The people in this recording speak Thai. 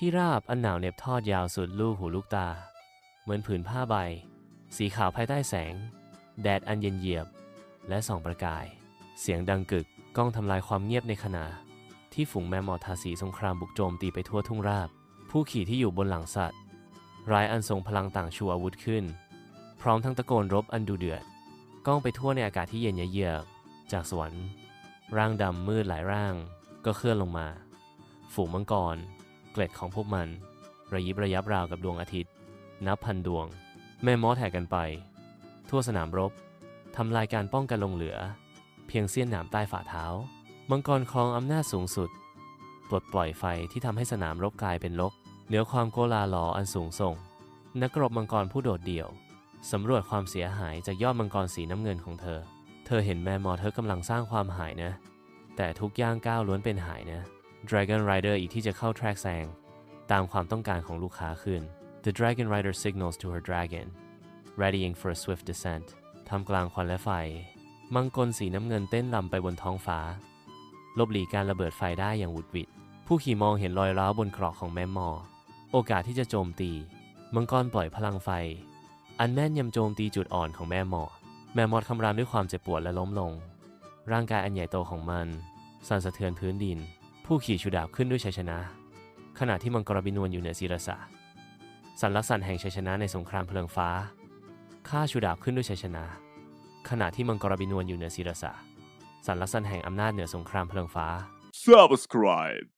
ที่ราบอันหนาวเหน็บทอดยาวสุดลูกหูลูกตา เหมือนผืนผ้าใบ สีขาวภายใต้แสง แดดอันเย็นเยียบ และส่องประกาย เสียงดังกึกก้องทำลายความเงียบในขณะ ที่ฝูงแมมมอธทาสีสงครามบุกโจมตีไปทั่วทุ่งราบ ผู้ขี่ที่อยู่บนหลังสัตว์รายอันทรงพลังต่างชูอาวุธขึ้น พร้อมทั้งตะโกนรบอันดูเดือด ก้องไปทั่วในอากาศที่เย็นเยือกจากสวรรค์ร่างดำมืดหลายร่างก็เคลื่อนลงมา ฝูงมังกร เกล็ดของพวกมัน ระยิบระยับราวกับดวงอาทิตย์ นับพันดวง แม่มอแทกกันไป ทั่วสนามรบทำลายการป้องกันลงเหลือ เพียงเสี้ยนหนามใต้ฝ่าเท้า มังกรครองอำนาจสูงสุด ปลดปล่อยไฟที่ทำให้สนามรบกลายเป็นลก เหนือความโกลาหลออันสูงส่ง นักรบมังกรผู้โดดเดี่ยวสำรวจความเสียหายจากยอดมังกรสีน้ำเงินของเธอ เธอเห็นแมมมอเธอกำลังสร้างความหายนะ แต่ทุกย่างก้าวล้วนเป็นหายนะ Dragon Rider อีกที่จะเข้าแทร็กแซงตามความต้องการของลูกค้าขึ้น The Dragon Rider signals to her dragon readying for a swift descent ทำกลางควันและไฟ มังกรสีน้ำเงินเต้นลำไปบนท้องฟ้า ลบหลีกการระเบิดไฟได้อย่างหวุดหวิดผู้ขี่มองเห็นรอยร้าวบนเกราะของแม่มอ โอกาสที่จะโจมตี มังกรปล่อยพลังไฟ อันแม่นยำโจมตีจุดอ่อนของแม่มอ แม่มอดคำรามด้วยความเจ็บปวดและล้มลง ร่างกายอันใหญ่โตของมัน สั่นสะเทือนพื้นดิน ผู้ขี่ชูดาบขึ้นด้วยชัยชนะ ขณะที่มังกรบินวนอยู่เหนือศิรษะ สันลักษณ์แห่งชัยชนะในสงครามเพลิงฟ้าข้าชูดาบขึ้นด้วยชัยชนะ ขณะที่มังกรบินวนอยู่เหนือศิรษะ สันลักษณ์แห่งอำนาจเหนือสงครามเพลิงฟ้า Subscribe.